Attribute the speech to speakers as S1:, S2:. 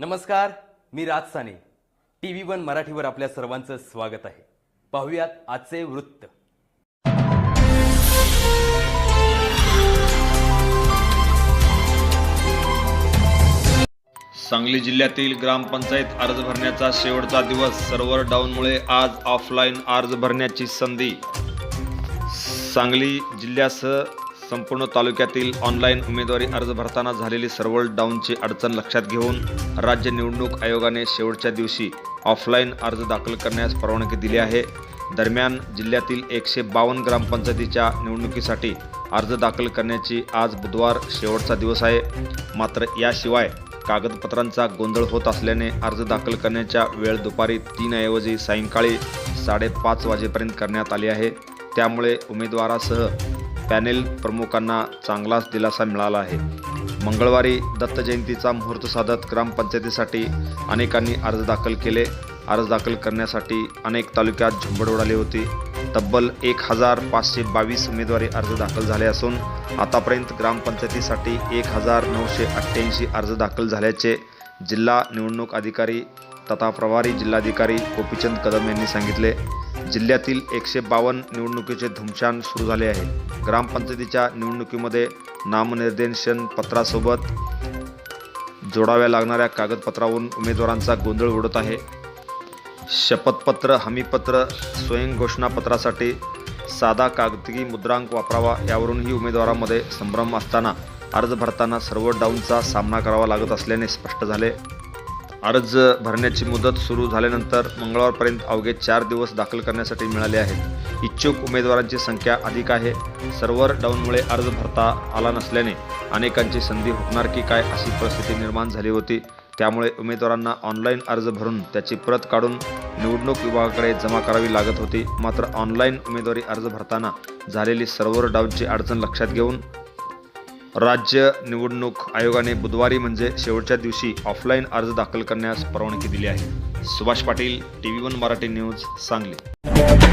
S1: नमस्कार मी Raj Sane. T V one मराठीवर आपल्या सर्वांचं स्वागत आहे. पाहूयात आजचे वृत्त.
S2: सांगली जिल्ह्यातील ग्रामपंचायत अर्ज भरण्याचा शेवटचा दिवस. सर्व्हर डाऊनमुळे आज ऑफलाईन अर्ज भरण्याची संधी. सांगली जिल्ह्यासह संपूर्ण तालुक्यातील ऑनलाईन उमेदवारी अर्ज भरताना झालेली सर्व्हर डाऊनची अडचण लक्षात घेऊन राज्य निवडणूक आयोगाने शेवटच्या दिवशी ऑफलाईन अर्ज दाखल करण्यास परवानगी दिली आहे. दरम्यान जिल्ह्यातील एकशे बावन्न ग्रामपंचायतीच्या निवडणुकीसाठी अर्ज दाखल करण्याची आज बुधवार शेवटचा दिवस आहे. मात्र याशिवाय कागदपत्रांचा गोंधळ होत असल्याने अर्ज दाखल करण्याच्या वेळ दुपारी तीनऐवजी सायंकाळी साडेपाच वाजेपर्यंत करण्यात आली आहे. त्यामुळे उमेदवारासह पॅनेल प्रमुखांना चांगलाच दिलासा मिळाला आहे. मंगळवारी दत्त जयंतीचा मुहूर्त साधत ग्रामपंचायतीसाठी अनेकांनी अर्ज दाखल केले. अर्ज दाखल करण्यासाठी अनेक तालुक्यात झुंबड उडाली होती. तब्बल एक हजार पाचशे बावीस उमेदवारी अर्ज दाखल झाले असून आतापर्यंत ग्रामपंचायतीसाठी एक हजार नऊशे अठ्ठ्याऐंशी अर्ज दाखल झाल्याचे जिल्हा निवडणूक अधिकारी तथा प्रभारी जिल्हाधिकारी गोपीचंद कदम यांनी सांगितले. जिल्ह्यातील एकशे बावन्न निवडणुकीचे धुमशान सुरू झाले आहे. ग्रामपंचायतीच्या निवडणुकीमध्ये नामनिर्देशन पत्रासोबत जोडाव्या लागणाऱ्या कागदपत्रावरून उमेदवारांचा गोंधळ उडत आहे. शपथपत्र हमीपत्र स्वयंघोषणापत्रासाठी साधा कागदी मुद्रांक वापरावा यावरूनही उमेदवारामध्ये संभ्रम असताना अर्ज भरताना सर्व डाऊनचा सामना करावा लागत असल्याने स्पष्ट झाले. अर्ज भरण्याची मुदत सुरू झाल्यानंतर मंगळवारपर्यंत अवघे चार दिवस दाखल करण्यासाठी मिळाले आहेत. इच्छुक उमेदवारांची संख्या अधिक आहे. सर्व्हर डाऊनमुळे अर्ज भरता आला नसल्याने अनेकांची संधी हुकणार की काय अशी परिस्थिती निर्माण झाली होती. त्यामुळे उमेदवारांना ऑनलाईन अर्ज भरून त्याची प्रत काढून निवडणूक विभागाकडे जमा करावी लागत होती. मात्र ऑनलाईन उमेदवारी अर्ज भरताना झालेली सर्व्हर डाऊनची अडचण लक्षात घेऊन राज्य निवडणूक आयोगाने बुधवारी म्हणजे शेवटच्या दिवशी ऑफलाईन अर्ज दाखल करण्यास परवानगी दिली आहे. Subhash Patil T V one Marathi news Sangli.